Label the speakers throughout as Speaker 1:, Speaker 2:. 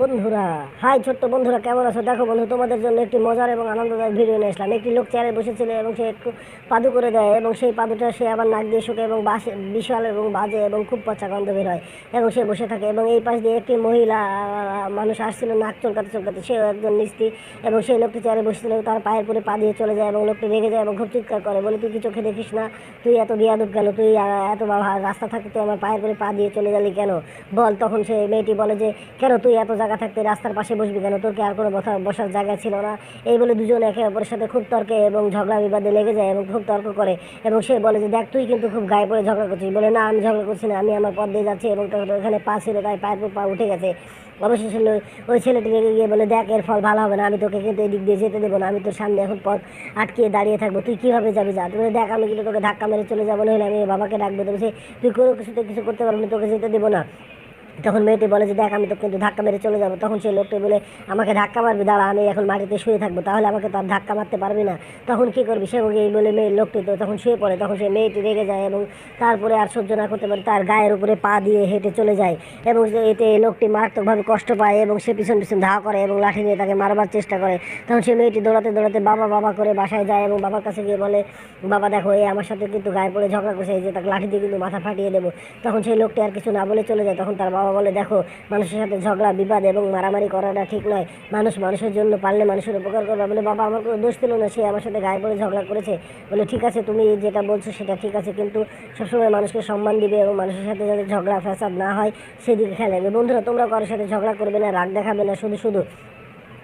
Speaker 1: বন্ধুরা। হাই ছোট্ট বন্ধুরা, কেমন আছো? দেখো বন্ধু, তোমাদের জন্য একটি মজার এবং আনন্দদায়ক ভিডিও নিয়ে আসলাম। একটি লোক চেয়ারে বসেছিল এবং সে একটু পাদু করে দেয় এবং সেই পাদুটা সে আবার নাক দিয়ে শুকে এবং বাসে, বিশাল এবং বাজে এবং খুব পচা গন্ধ বের হয় এবং সে বসে থাকে এবং এই পাশ দিয়ে একটি মহিলা, মানুষ আসছিল নাক চলকাতে চলকাতে। সেও একজন মিস্ত্রি এবং সেই লোকটি চেয়ারে বসেছিল, তার পায়ের পরে পা দিয়ে চলে যায় এবং লোকটি রেগে যায় এবং খুব চিৎকার করে, বলে, তুই কি চোখে দেখিস না? তুই এত বিয়াদব কেন? তুই এত রাস্তা থাকতে তুই আমার পায়ের পরে পা দিয়ে চলে গেলি কেন? বল, তখন সে মেয়েটি বলে যে, কেন তুই এত জায়গা থাকতে রাস্তার পাশে বসবি কেন? তোর কি আর কোনো বসা বসার জায়গা ছিল না? এই বলে দুজন একে অপরের সাথে খুব তর্কে এবং ঝগড়া বিবাদে লেগে যায় এবং খুব তর্ক করে এবং সে বলে যে, দেখ, তুই কিন্তু খুব গায়ে পড়ে ঝগড়া করছিস। বলে, না, আমি ঝগড়া করছি না, আমি আমার পথ দিয়ে যাচ্ছি এবং তোর ওখানে পা ছিল, তাই পায়ের পর পা উঠে গেছে। অবশেষে ওই ছেলেটি রেগে গিয়ে বলে, দেখ, এর ফল ভালো হবে না, আমি তোকে কিন্তু এদিক দিয়ে যেতে দেবো না, আমি তোর সামনে এখন পথ আটকিয়ে দাঁড়িয়ে থাকব। তুই কীভাবে যাবি যা? তুমি দেখ, আমি কিন্তু তোকে ধাক্কা মেরে চলে যাব নইলে আমি বাবাকে ডাকবো। তবে সে, তুই কোনো কিছুতে কিছু করতে পারবি না, তোকে যেতে দেবো না। তখন মেয়েটি বলে যে, দেখ, আমি তো কিন্তু ধাক্কা মেরে চলে যাব। তখন সেই লোকটি বলে, আমাকে ধাক্কা মারবি, দাঁড়া, আমি এখন মাটিতে শুয়ে থাকব, তাহলে আমাকে তো আর ধাক্কা মারতে পারবি না। তখন কী করবি, সে এই বলে মেয়ে লোকটি তো তখন শুয়ে পড়ে। তখন সেই মেয়েটি রেগে যায় এবং তারপরে আর সহ্য না করতে পারে, তার গায়ের উপরে পা দিয়ে হেঁটে চলে যায় এবং সে এতে লোকটি মারাত্মকভাবে কষ্ট পায় এবং সে পিছন পিছন ধাওয়া করে এবং লাঠি নিয়ে তাকে মারবার চেষ্টা করে। তখন সে মেয়েটি দৌড়াতে দৌড়াতে বাবা বাবা করে বাসায় যায় এবং বাবার কাছে গিয়ে বলে, বাবা, দেখো, এই আমার সাথে কিন্তু গায়ে পড়ে ঝগড়া করছে, এই যে তাকে লাঠি দিয়ে কিন্তু মাথা ফাটিয়ে দেবো। তখন সেই লোকটি আর কিছু না বলে চলে যায়, তখন তার বাবা বলে, দেখো, মানুষের সাথে ঝগড়া, বিবাদ এবং মারামারি করাটা ঠিক নয়। মানুষ মানুষের জন্য পারলে মানুষের উপকার করবে। বলে, বাবা, আমার কোনো দোষ ছিল না। সে আমার সাথে গায়ে পড়ে ঝগড়া করেছে। বলে, ঠিক আছে, তুমি যেটা বলছো সেটা ঠিক আছে, কিন্তু সবসময় মানুষকে সম্মান দিবে এবং মানুষের সাথে যাতে ঝগড়া, ফ্যাসাদ না হয়, সেদিকে খেয়াল রাখবে। বন্ধুরা, তোমরা কারোর সাথে ঝগড়া করবে না, রাগ দেখাবে না, শুধু শুধু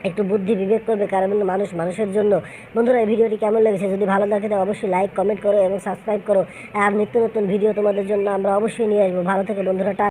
Speaker 1: একটু বুদ্ধি বিবেক করবে, কারণ মানুষ মানুষের জন্য। বন্ধুরা, এই ভিডিওটি কেমন লেগেছে? যদি ভালো লাগে তো অবশ্যই লাইক কমেন্ট করো এবং সাবস্ক্রাইব করো। আর নিত্য নতুন ভিডিও তোমাদের জন্য আমরা অবশ্যই নিয়ে আসব। ভালো থেকে বন্ধুরা